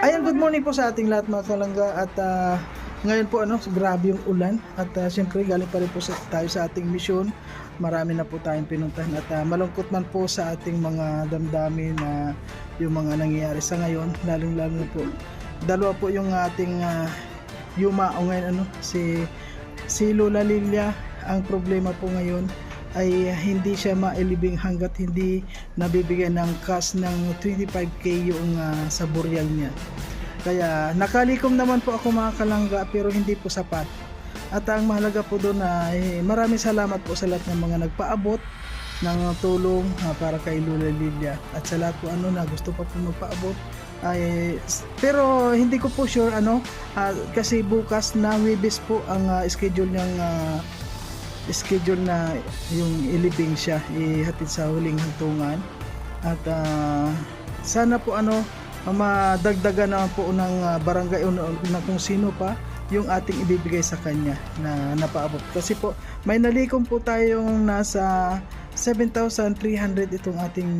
Ayan, good morning po sa ating lahat mga kalangga at ah, ngayon po ano, grabe yung ulan at uh, siyempre galing pa rin po sa, tayo sa ating misyon. Marami na po tayong pinuntahan at ah, malungkot man po sa ating mga damdamin na yung mga nangyayari sa ngayon, lalong lalo na po. Dalawa po yung ating uh, yuma o ngayon ano, si si Lola Lilia. Ang problema po ngayon ay hindi siya mailibing hanggat hindi nabibigyan ng cash ng 25k yung ah, sa burial niya. Kaya nakalikom naman po ako mga kalangga pero hindi po sapat. At ang mahalaga po doon ay maraming salamat po sa lahat ng mga nagpaabot ng tulong ah, para kay Lula Lilia at sa lahat po ano na gusto pa po magpaabot ay pero hindi ko po sure ano ah, kasi bukas na Webes po ang ah, schedule niyang ah, schedule na yung ilibing siya ihatid sa huling hantungan at ah, sana po ano madagdagan naman po ng ah, barangay na kung sino pa yung ating ibibigay sa kanya na napaabot. Kasi po may nalikom po tayong nasa 7,300 itong ating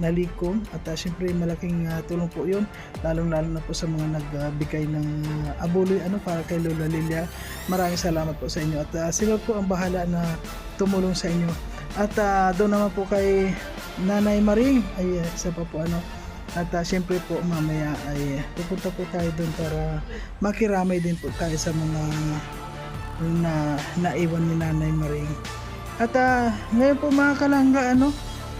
nalikom at uh, syempre malaking ah, tulong po yun lalong lalo na po sa mga nagbigay ng ah, abuloy ano para kay Lola Lilia. Maraming salamat po sa inyo. At uh, sila po ang bahala na tumulong sa inyo. At ah, doon naman po kay Nanay Maring ay ah, isa pa po ano. At uh, syempre po mamaya ay pupunta po tayo doon para makiramay din po tayo sa mga na naiwan ni Nanay Maring. At ah, ngayon po mga kalangga ano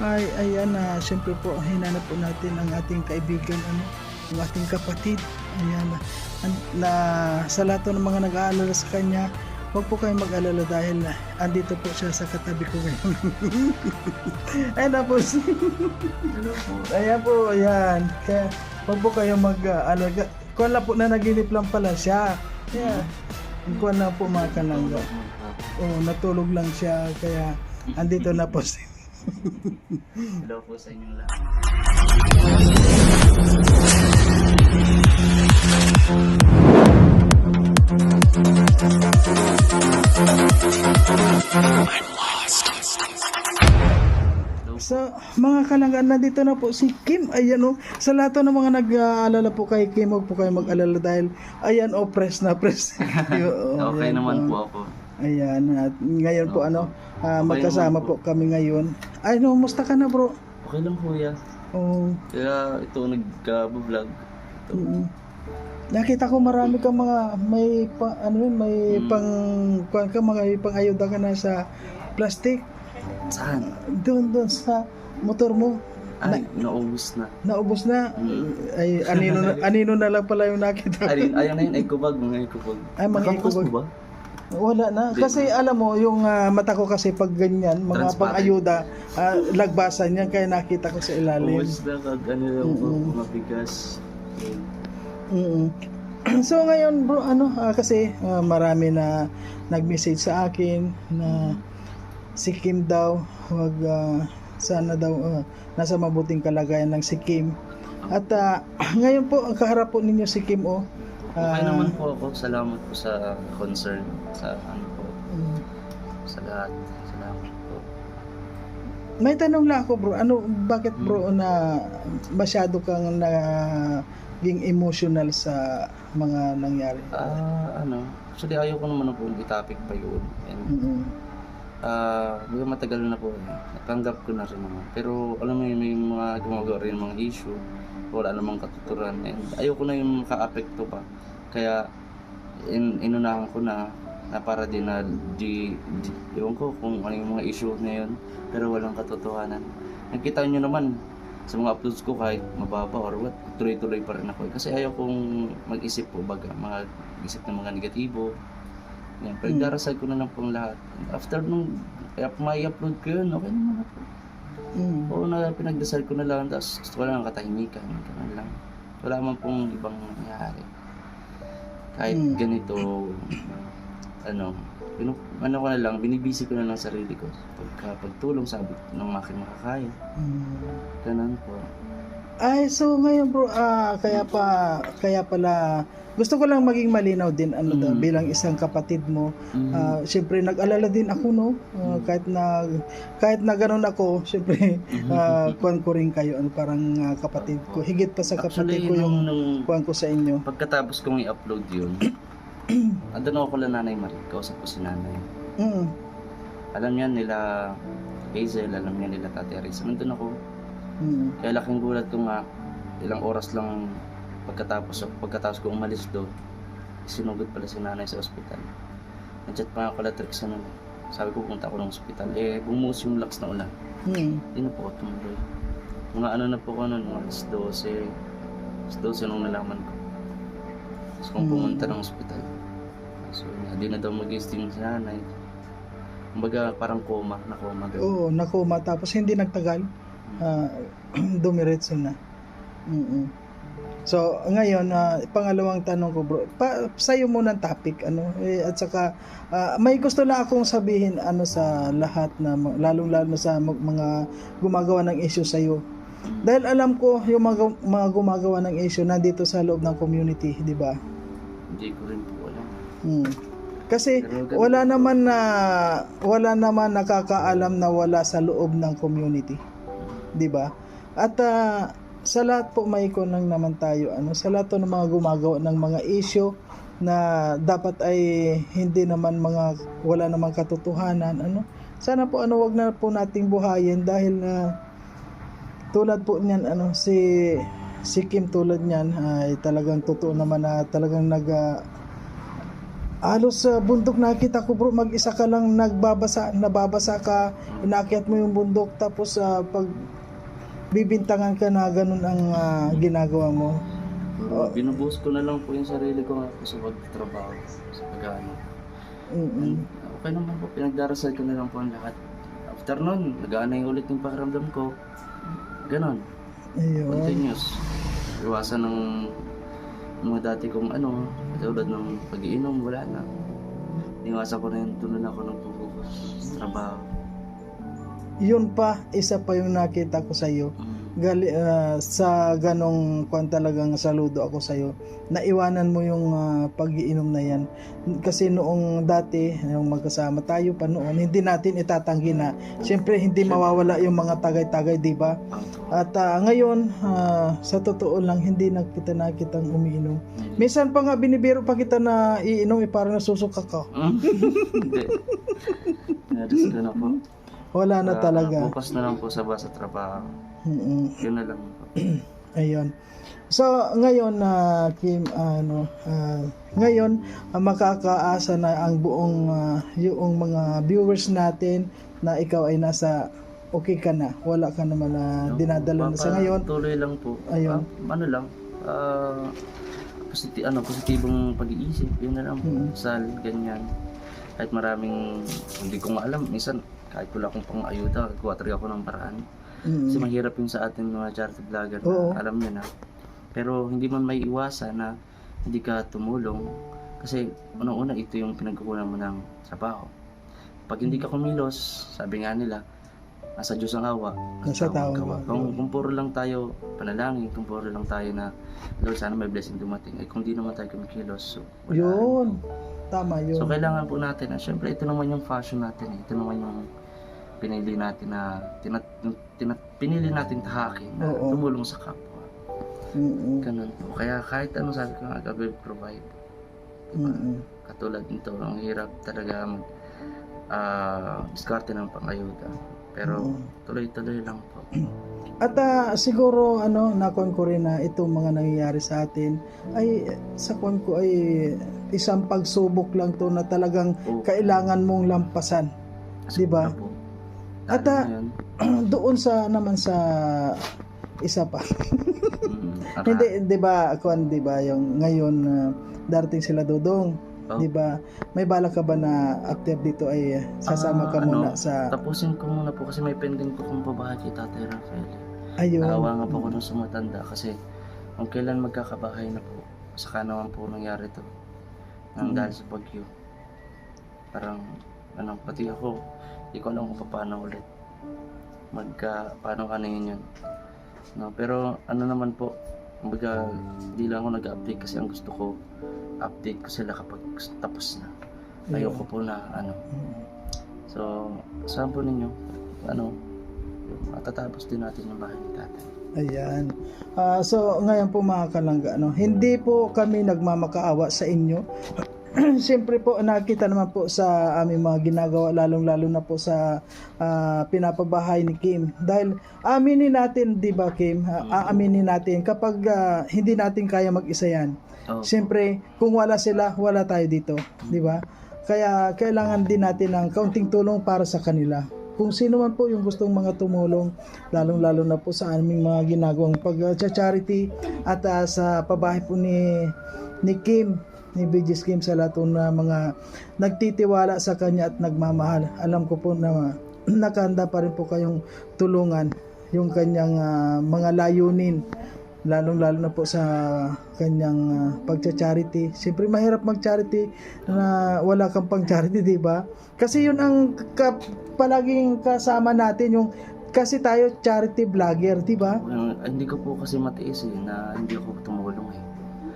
ay ayan na syempre po hinanap po natin ang ating kaibigan ano ang ating kapatid ayan an, na sa lahat ng mga nag-aalala sa kanya Huwag po kayong mag-alala dahil ah, andito po siya sa katabi ko ngayon. Ayan tapos. Ayan po, ayan. Kaya huwag po kayong mag-alala. Kuwan lang po na naginip lang pala siya. Yeah. Kuwan lang po mga kalangga. Oo, natulog lang siya. Kaya andito na po si Hello po sa inyong lahat. Sa mga kalanggan, nandito na po si Kim. Ayan o. Sa lahat ng mga nag-aalala po kay Kim, huwag po kayo mag-alala dahil ayan o, press na press. Oo, Okay ayan naman po ako. Ayan. At ngayon po ano, ah, magkasama po kami ngayon. Ay no, musta ka na bro? Okay lang po ya. Oh, Kaya ito nagka-vlog. Ito. mm. Nakita ko marami kang mga may pa, ano yun, may Mm. pang kuan ka mga may pang ayuda ka na sa plastic Saan? doon doon sa motor mo. Ay, naubos na. Naubos na. Mm. Ay anino na, anino na lang pala yung nakita. Ay, ayun na yun, ay kubag, mga kubag. Ay, mga Nakangkas ikubag. po ba? Wala na. Kasi alam mo, yung ah, mata ko kasi pag ganyan, mga Transparent. pang-ayuda, ah, lagbasan yan, kaya nakita ko sa ilalim. Ubos na kag ano yung Mm-mm. mga bigas. Mm. So ngayon bro, ano, ah, kasi ah, marami na nag-message sa akin na si Kim daw, wag ah, sana daw ah, nasa mabuting kalagayan ng si Kim. At ah, ngayon po, ang kaharap po ninyo si Kim oh. Okay Ah, naman po ako. Salamat po sa concern. Sa ano po. mm. Sa lahat. Salamat po. May tanong lang ako bro, ano bakit bro na masyado kang naging emotional sa mga nangyari? Ah, ano. Actually, ayaw ko naman na po i-topic pa yun. And Mm-mm. Uh, matagal na po. Natanggap ko na rin naman. Pero alam mo yun, may mga gumagawa rin mga issue. Wala namang katuturan. And ayoko na yung maka-apekto pa. Kaya in, inunahan ko na na para din na di, di ko kung ano yung mga issue na yun pero walang katotohanan nakita nyo naman sa mga uploads ko kahit mababa or what tuloy-tuloy pa rin ako kasi ayaw kong mag-isip po baga mga isip ng mga negatibo yan, pero Mm. darasal ko na lang pong lahat after nung may upload ko yun okay naman ako Mm. Oo na pinagdasal ko na lang tapos gusto ko lang ng katahimikan ganun lang wala man pong ibang nangyari kahit Mm. ganito ano pinu, ano ko na lang binibisi ko na lang sarili ko pagka pagtulong sabi ng aking makakaya Mm. ganun po Ay, so ngayon bro, ah, kaya pa, kaya pala, gusto ko lang maging malinaw din, ano Mhm. bilang isang kapatid mo. Mm. Ah, Siyempre, nag-alala din ako, no? Ah, kahit na, kahit na ganun ako, siyempre, uh, kuhan ko rin kayo, ano, parang ah, kapatid ko. Higit pa sa kapatid Actually, ko yung nung, kuhan ko sa inyo. pagkatapos kong i-upload yun, andun ako kala nanay Marie, kausap ko si nanay. Mm. Alam niya nila Hazel, alam niya nila Tati Arisa. Nandun ako. Mm. Kaya laking gulat ko nga, ilang oras lang pagkatapos pagkatapos ko umalis doon, sinugod pala si nanay sa ospital. Nag-chat pa nga pala Trix nun. Sabi ko punta ako ng ospital. Eh, bumuhos yung lakas na ulan. Mm. Hindi na po ako tumuloy. Mga ano na po ko nun, mga alas 12. Alas 12 nung nalaman ko. Tapos kung Hmm. pumunta ng ospital. So, hindi na daw mag-isting si nanay. Kumbaga, parang coma, na coma. Oo, nakoma. Tapos hindi nagtagal, ah, dumiretso na. Mm-mm. So, ngayon, ah, pangalawang tanong ko bro, pa, sa'yo muna ang topic, ano, eh, at saka, ah, may gusto lang akong sabihin, ano, sa lahat na, lalong-lalo sa mga gumagawa ng issue sa'yo. Dahil alam ko, yung mga, mga gumagawa ng issue nandito sa loob ng community, di ba? Hindi ko rin po alam. Hmm. Kasi wala naman na wala naman nakakaalam na wala sa loob ng community. 'Di ba? At ah, sa lahat po may lang naman tayo ano, sa lahat po ng mga gumagawa ng mga issue na dapat ay hindi naman mga wala namang katotohanan ano. Sana po ano wag na po nating buhayin dahil na tulad po niyan ano si si Kim tulad niyan ay talagang totoo naman na talagang nag ah, Halos sa bundok nakita ko bro, mag-isa ka lang nagbabasa, nababasa ka, inakyat mo yung bundok tapos ah, pag bibintangan ka na ganun ang ah, ginagawa mo. Pero binubuhos ko na lang po yung sarili ko nga po sa pagtrabaho, sa pag-ano. Mm-mm. Okay naman po, pinagdarasal ko na lang po ang lahat. After nun, nag-aanay ulit yung pakiramdam ko. Ganon, Ayun. continuous. Iwasan ng mga dati kong ano, katulad ng pag-iinom, wala na. Iwasan ko na yun, doon na ako nagpupukas sa trabaho. Yun pa, isa pa yung nakita ko sa iyo. Mm. Gali, ah, sa ganong kwan talagang saludo ako sa iyo. Naiwanan mo yung ah, pag-iinom na yan. Kasi noong dati, yung magkasama tayo pa noon, hindi natin itatanggi na. Siyempre, hindi mawawala yung mga tagay-tagay, di ba? At ah, ngayon, ah, sa totoo lang, hindi na kita nakitang umiinom. Minsan pa nga binibiro pa kita na iinom, eh, parang nasusuka ka. Mm. Hindi. Na po. Wala na Ah, talaga. Focus na lang po sa basa trabaho. Mm-mm. Yun na lang po. Ayun. So, ngayon na Kim, ano, ah, ngayon ah, makakaasa na ang buong ah, yung mga viewers natin na ikaw ay nasa okay ka na. Wala ka naman na dinadala na sa ngayon. Tuloy lang po. Ayun. Ah, ano lang. ah positi ano, positibong pag-iisip. Yun na lang po. Mm. Sal, ganyan. Kahit maraming, hindi ko nga alam. Minsan, kahit wala akong pang-ayuda, gawa talaga ako ng paraan. Kasi Mm. mahirap yung sa atin mga charity vlogger na Oo. alam nyo na. Pero hindi man may iwasan na hindi ka tumulong. Kasi unang-una ito yung pinagkukunan mo ng trabaho. Pag hindi ka kumilos, sabi nga nila, nasa Diyos ang awa. Nasa tao ang gawa. Kung, kung puro lang tayo panalangin, kung puro lang tayo na Lord, sana may blessing dumating. Eh kung di naman tayo kumikilos, so wala. Yun. Tama yun. So kailangan po natin na, syempre ito naman yung fashion natin eh. Ito naman yung pinili natin na, tinat, tinat, pinili natin tahakin na Oo. tumulong sa kapwa. Mm-mm. Ganun po. Kaya kahit ano sabi ko nga, God will provide. Diba? Mm-mm. Katulad nito, ang hirap talaga mag ah diskarte ng pangayuda. Pero tuloy-tuloy lang po. At ah, siguro ano, nakon ko rin na itong mga nangyayari sa atin ay sa kon ko ay isang pagsubok lang to na talagang kailangan mong lampasan. Di ba? Na po. At, yun, Doon sa naman sa isa pa. mm, Hindi 'di ba, kuan 'di ba, yung ngayon ah, darating sila dodong, Oh. 'di ba? May balak ka ba na after dito ay ah, sasama ka Ah, muna ano, sa Tapusin ko muna po kasi may pending po kong babae kay Tatay Rafael. ayun. Naawa nga po ako nung sumatanda kasi kung kailan magkakabahay na po, saka naman po nangyari to. Nang Mm. dahil sa bagyo. Parang, ano, pati ako, hindi ko alam kung paano ulit. Magka, paano kanayin yun. No, pero ano naman po, kumbaga, hindi lang ako nag-update kasi ang gusto ko, update ko sila kapag tapos na. Ayoko po na ano. So, saan po ninyo, ano, matatapos din natin yung bahay ni tatay. Ayan. Ah, so ngayon po mga kalangga, no, hindi po kami nagmamakaawa sa inyo. Siyempre po nakita naman po sa aming mga ginagawa lalong-lalo na po sa ah, pinapabahay ni Kim. Dahil aminin natin, 'di ba Kim? Ah, aaminin natin kapag ah, hindi natin kaya mag-isa 'yan. Oh, Siyempre, kung wala sila, wala tayo dito, 'di ba? Kaya kailangan din natin ng kaunting tulong para sa kanila. Kung sino man po yung gustong mga tumulong, lalong-lalo na po sa aming mga ginagawang pag-charity at ah, sa pabahay po ni ni Kim, ni BG's Kim sa lahat na mga nagtitiwala sa kanya at nagmamahal. Alam ko po na nakahanda pa rin po kayong tulungan yung kanyang ah, mga layunin lalong-lalo na po sa kanyang uh, pagcha-charity. Siyempre mahirap mag-charity na wala kang pang-charity, 'di ba? Kasi 'yun ang ka- palaging kasama natin yung kasi tayo charity vlogger, 'di ba? Well, hindi ko po kasi matiis eh, na hindi ako tumulong.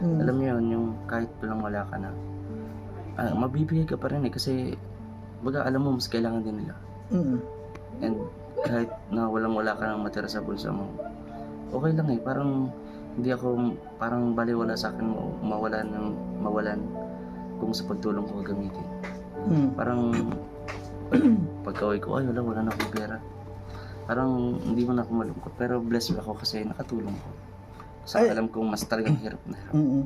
Mm. Alam niyo yun, yung kahit walang wala ka na, ah, mabibigay ka pa rin eh kasi baga alam mo mas kailangan din nila. Mm. And kahit na walang wala ka nang matira sa bulsa mo, okay lang eh. Parang hindi ako, parang baliwala sa akin ma- mawalan ng mawalan kung sa pagtulong ko gamitin. Mm. Parang pagka-uwi ko, ay wala, wala na akong pera. Parang hindi mo na ako malungkot. Pero blessed ako kasi nakatulong ko. Sa Ay. alam kong mas talagang hirap na hirap. Mm.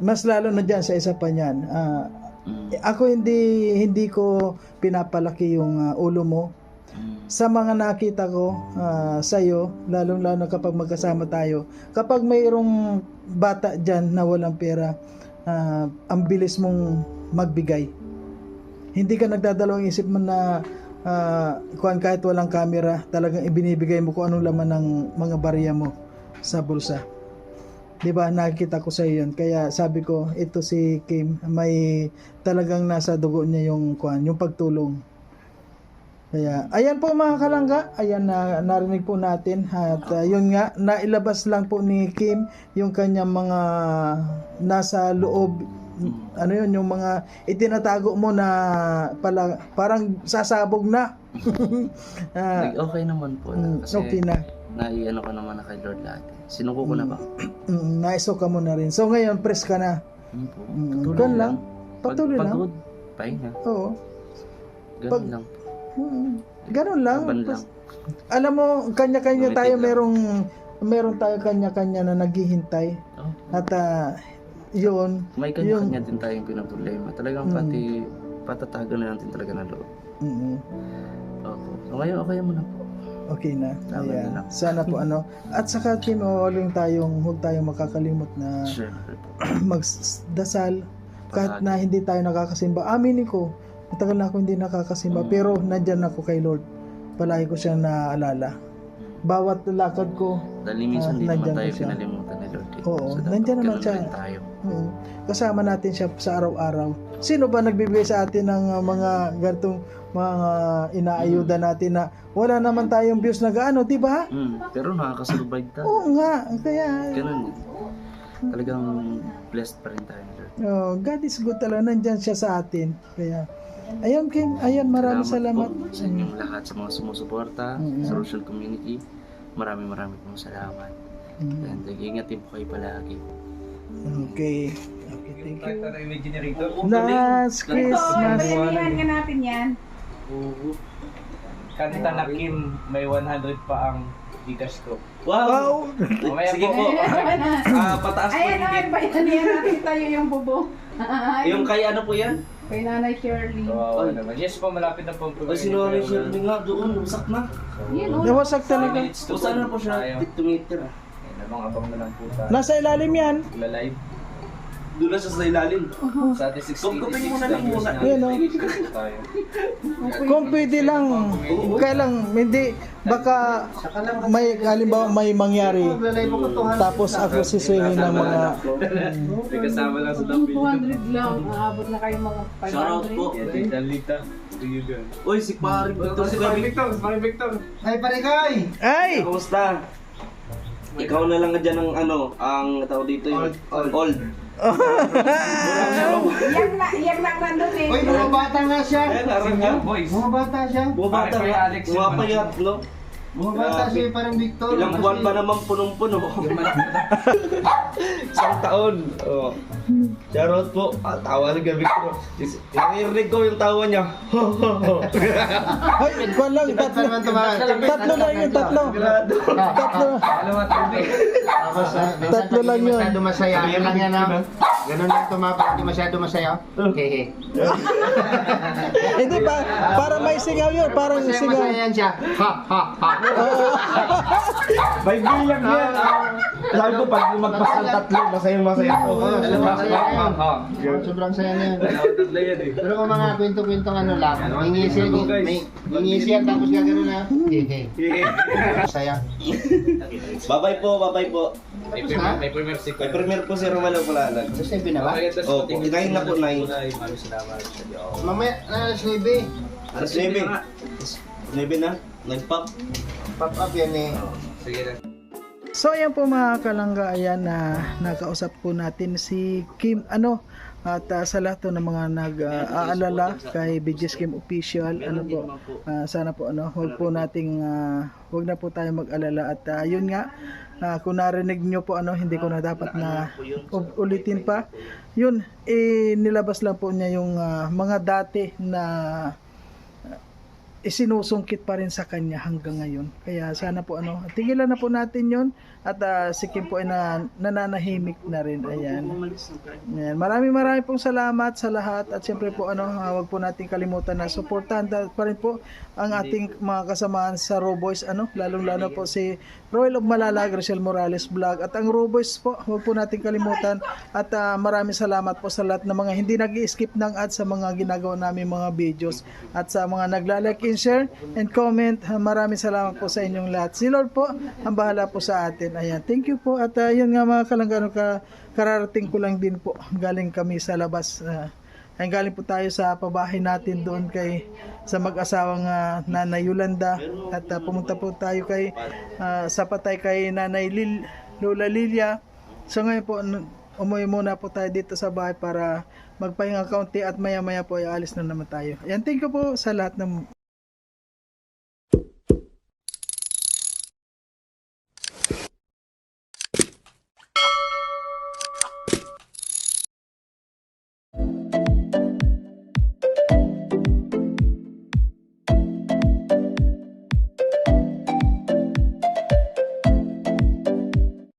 Mas lalo na diyan sa isa pa niyan. ah, Mm, ako hindi hindi ko pinapalaki yung ah, ulo mo mm, sa mga nakita ko sa iyo, lalong-lalo kapag magkasama tayo, kapag mayroong bata dyan na walang pera, ah, ang bilis mong magbigay. Hindi ka nagdadalawang isip mo na ah, kuwan kahit walang camera, talagang ibinibigay mo kung anong laman ng mga barya mo sa bulsa. 'Di ba? Nakita ko sa 'yun. Kaya sabi ko, ito si Kim, may talagang nasa dugo niya yung kuwan, yung pagtulong. Kaya, ayan po mga kalangga, ayan na narinig po natin at uh, yun nga, nailabas lang po ni Kim yung kanyang mga nasa loob, ano yun, yung mga itinatago mo na pala, parang sasabog na. Like, okay naman po na. mm, Kasi okay na. naiano ko naman na kay Lord lahat. Sinuko ko na ba? Mm, naiso ka mo na rin. So ngayon, press ka na. Hmm po. Mm, Patuloy ganun lang. Patuloy Pag, lang. Pagod, pahinga. Oo. Ganun Pag- lang. Mm, ganun lang. Laban lang. Alam mo, kanya-kanya Tumitig tayo lang. merong meron tayo kanya-kanya na naghihintay. Oh, At ah, yun, may kanya-kanya din tayong pinaproblema. Talagang Mm. pati patatagan na natin talaga ng loob. mm, Opo. So ngayon, okay mo na po. Okay na. Tama Ayan. na lang. Sana po ano. At saka Kim, huwag tayong, huwag tayong makakalimot na Sure. magdasal kahit na hindi tayo nakakasimba. Aminin ko, matagal na ako hindi nakakasimba, Mm. pero nandyan ako kay Lord. Palagi ko siyang naaalala. Bawat lakad ko, Dahil minsan Ah, di naman nandyan tayo siya. pinalimutan ni Lord. eh. Oo, dapat nandyan naman ganun siya. rin tayo. Oo. Kasama natin siya sa araw-araw. Sino ba nagbibigay sa atin ng uh, mga ganitong mga inaayuda natin na wala naman tayong views na gaano, di ba? Mm, pero nakakasurvive tayo. Oo nga, kaya Ganun. Talagang blessed pa rin tayo oh, God is good talaga, nandyan siya sa atin. Kaya, ayun Kim, ayun, maraming salamat. po sa inyong lahat sa mga sumusuporta Mm. sa social community. Maraming maraming pong salamat. Mm. And ingat din po kayo palagi. Okay. Okay, thank you. May generator. Last Oo, Christmas. bayanihan ka natin yan. Kanta na Kim, may 100 pa ang Gcash ko. Wow! Mamaya po po. Ah, pataas po Ayan, ayan, bayanihan natin tayo yung bubo. Yung kay ano po yan? Kay Nanay Shirley. Kawawa Ay. naman. Yes po, malapit na po ang Ay, si Noah Shirley nga doon, wasak na. Oh. Nawasak talaga. O saan na po siya tumitira? Namang abang na lang po tayo. Nasa ilalim yan. Live. Doon na siya sa ilalim. Sa ating 686 Kupkupin mo na lang muna. Ayan, oh. tayo. Kung pwede lang, kaya lang, hindi, baka may, halimbawa may mangyari, tapos ako sisingin ng mga, May kasama lang sa Kung dapil. 200 lang, aabot na kayo mga 500. Shoutout po. Yan, Tita Lita. To you. Uy, si Paring Victor Si Pari Victor, si Pari Victor. ay! Kamusta? Ikaw na lang dyan ang ano, ang tao dito yung old. old. Yan na, yan lang nandun eh. Uy, mga bata nga siya. Ayan, harang nga. boys. Mga bata siya. Bakit kay nga. Alex yung Bumapayat, no? Mga bata Grabe. siya parang Victor. Ilang buwan pa naman punong-puno. Isang taon. Oh. Charot po. Ah, tawa gabi ko. Is- Narinig ko yung tawa niya. Ay, kwan lang, tatlo. Tatlo lang yun, tatlo. Tatlo. Tapos, ah, minsan Tatlo pag lang hindi yun. masyado masaya. Yan lang yan, ah. Ganun lang tumapa, hindi masyado masaya. Hehe. Hindi pa, para may singaw yun, parang Masaya, singaw. masaya yan siya. Ha, ha, ha. May bilang yan. Sabi ko, pag lumagpas ng tatlo, masayang masaya ko. Oo, sobrang saya na yun. Ha. Sobrang saya na. Dalawa tatlo yan eh. Pero kung mga kwento-kwentong ano lang, may hingi siya tapos gagano na. Hehe. Saya. Bye-bye po, bye-bye po. May premier, may premier si May premier po si Romano Pulalan. Sa seven na ba? Oh, kinain na po, nine. Maraming salamat sa Diyos. Mamaya, ah, alas 9. Alas 9. 9 na. Nag-pop. Pop up yan eh. Sige na. So ayan po mga kalangga, ayan na nakausap po natin si Kim ano at ah, sa lahat ng mga nag-aalala kay BGS Kim Official ano po ah, sana po ano huwag po nating ah, huwag na po tayo mag-alala at ah, yun nga ah, kung narinig nyo po ano hindi ko na dapat na ulitin pa yun eh nilabas lang po niya yung ah, mga dati na isinusungkit pa rin sa kanya hanggang ngayon. Kaya sana po ano, tigilan na po natin 'yon at ah, si Kim po ay na, nananahimik na rin. Ayan. Ayan. Maraming maraming pong salamat sa lahat at siyempre po ano, ah, wag po nating kalimutan na suportahan pa rin po ang ating mga kasamaan sa Raw Boys ano, lalong-lalo po si Royal of Malalag, Rachel Morales Vlog at ang Raw Boys po, wag po nating kalimutan at ah, maraming salamat po sa lahat ng mga hindi nag-skip ng ads sa mga ginagawa namin mga videos at sa mga nagla-like and share and comment. Maraming salamat po sa inyong lahat. Si Lord po ang bahala po sa atin. Ayan, thank you po at ah, yun nga mga kalanggano ka kararating ko lang din po. Galing kami sa labas. ah, ay galing po tayo sa pabahay natin doon kay sa mag-asawang ah, Nanay Yolanda at ah, pumunta po tayo kay ah, sa patay kay Nanay Lil, Lola Lilia. So ngayon po umuwi muna po tayo dito sa bahay para magpahinga kaunti at maya maya po ay alis na naman tayo. Ayan, thank you po sa lahat ng